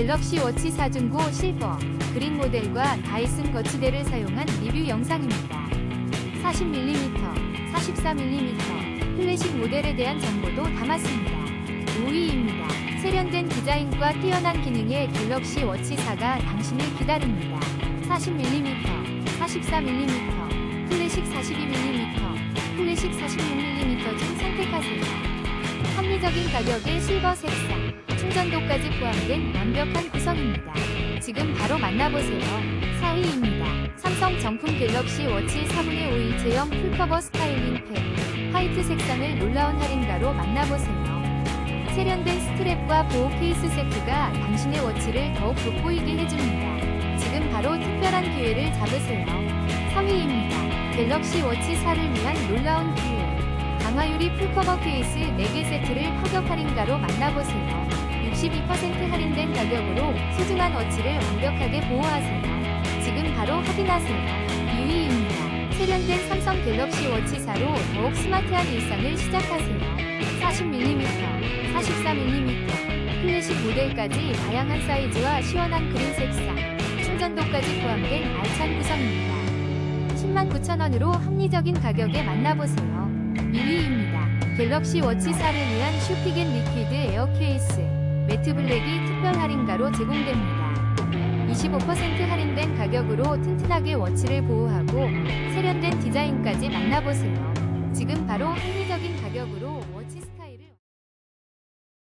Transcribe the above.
갤럭시 워치 4중고 실버, 그린 모델과 다이슨 거치대를 사용한 리뷰 영상입니다. 40mm, 44mm, 클래식 모델에 대한 정보도 담았습니다. 5위입니다. 세련된 디자인과 뛰어난 기능의 갤럭시 워치 4가 당신을 기다립니다. 40mm, 44mm, 클래식 42mm, 클래식 46mm 중 선택하세요. 합리적인 가격의 실버 색상, 충전도까지 포함된 완벽한 구성입니다. 지금 바로 만나보세요. 4위입니다. 삼성 정품 갤럭시 워치 4분의 5일 제형 풀커버 스타일링 팩. 화이트 색상을 놀라운 할인가로 만나보세요. 세련된 스트랩과 보호 케이스 세트가 당신의 워치를 더욱 돋보이게 해줍니다. 지금 바로 특별한 기회를 잡으세요. 3위입니다. 갤럭시 워치 4를 위한 놀라운 기회. 강화유리 풀커버 케이스 4개 세트를 파격 할인가로 만나보세요. 62% 할인된 가격으로 소중한 워치를 완벽하게 보호하세요. 지금 바로 확인하세요. 2위입니다. 세련된 삼성 갤럭시 워치 4로 더욱 스마트한 일상을 시작하세요. 40mm, 44mm, 클래식 모델까지 다양한 사이즈와 시원한 그린 색상, 충전도까지 포함된 알찬 구성입니다. 109,000원으로 합리적인 가격에 만나보세요. 1위입니다. 갤럭시 워치 4를 위한 슈피겐 리퀴드 에어 케이스 매트 블랙이 특별 할인가로 제공됩니다. 25% 할인된 가격으로 튼튼하게 워치를 보호하고 세련된 디자인까지 만나보세요. 지금 바로 합리적인 가격으로